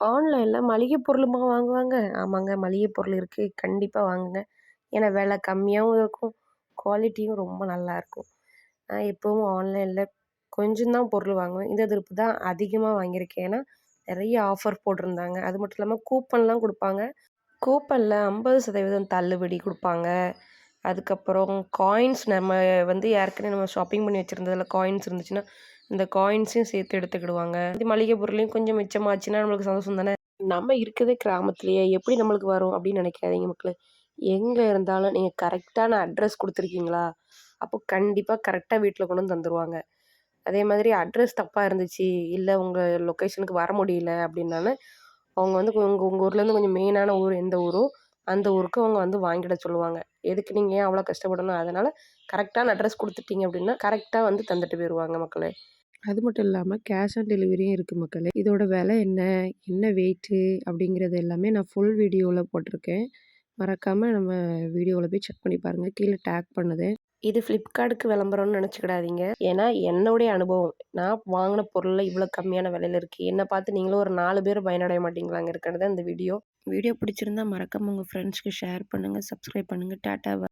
ஆன்லைனில் மளிகை பொருளுமா வாங்குவாங்க. ஆமாங்க மளிகை பொருள் இருக்குது கண்டிப்பாக வாங்குங்க. ஏன்னா விலை கம்மியாகவும் இருக்கும். குவாலிட்டியும் ரொம்ப நல்லாயிருக்கும் நான் எப்போவும் ஆன்லைனில் கொஞ்சம் தான் பொருள் வாங்குவேன். இந்த திருப்பு தான் அதிகமாக வாங்கியிருக்கேன். ஏன்னா நிறைய ஆஃபர் போட்டிருந்தாங்க. அது மட்டும் இல்லாமல் கூப்பன்லாம் கொடுப்பாங்க. கூப்பனில் ஐம்பது சதவீதம் தள்ளுபடி கொடுப்பாங்க. அதுக்கப்புறம் காயின்ஸ் நம்ம வந்து ஏற்கனவே நம்ம ஷாப்பிங் பண்ணி வச்சுருந்ததில் காயின்ஸ் இருந்துச்சுன்னா இந்த காயின்ஸையும் சேர்த்து எடுத்துக்கிடுவாங்க. இது மளிகை பொருளையும் கொஞ்சம் மிச்சமாச்சுன்னா நம்மளுக்கு சந்தோஷம் தானே? நம்ம இருக்கிறதே கிராமத்துலேயே எப்படி நம்மளுக்கு வரும் அப்படின்னு நினைக்காதீங்க மக்களே. எங்கே இருந்தாலும் நீங்கள் கரெக்டான அட்ரஸ் கொடுத்துருக்கீங்களா? அப்போ கண்டிப்பாக கரெக்டாக வீட்டில் கொண்டு வந்து தந்துடுவாங்க அதே மாதிரி அட்ரஸ் தப்பாக இருந்துச்சு இல்லை உங்கள் லொக்கேஷனுக்கு வர முடியல அப்படின்னாலும் அவங்க வந்து உங்கள் உங்கள் ஊர்லேருந்து கொஞ்சம் மெயினான ஊர் எந்த ஊரோ அந்த ஊருக்கு அவங்க வந்து வாங்கிட சொல்லுவாங்க. எதுக்கு நீங்கள் ஏன் அவ்வளோ கஷ்டப்படணும்? அதனால் கரெக்டான அட்ரஸ் கொடுத்துட்டீங்க அப்படின்னா கரெக்டாக வந்து தந்துட்டு போயிடுவாங்க மக்களே. அது மட்டும் இல்லாமல் கேஷ் ஆன் டெலிவரியும் இருக்குது மக்களே. இதோட விலை என்ன? என்ன வெயிட்டு அப்படிங்கிறது எல்லாமே நான் ஃபுல் வீடியோவில் போட்டிருக்கேன். மறக்காமல் நம்ம வீடியோவில் போய் செக் பண்ணி பாருங்கள் கீழே டேக் பண்ணுது இது ஃப்ளிப்கார்ட்டுக்கு விளம்பரம்னு நினச்சிக்கிடாதீங்க. ஏன்னா என்னுடைய அனுபவம். நான் வாங்கின பொருளில் இவ்வளோ கம்மியான விலையில இருக்குது என்னை பார்த்து நீங்களும் ஒரு நாலு பேர் பயனடைய மாட்டீங்களாங்க இருக்கிறது இந்த வீடியோ. வீடியோ பிடிச்சிருந்தா மறக்காம உங்கள் ஃப்ரெண்ட்ஸ்க்கு ஷேர் பண்ணுங்கள் சப்ஸ்கிரைப் பண்ணுங்கள் டாட்டா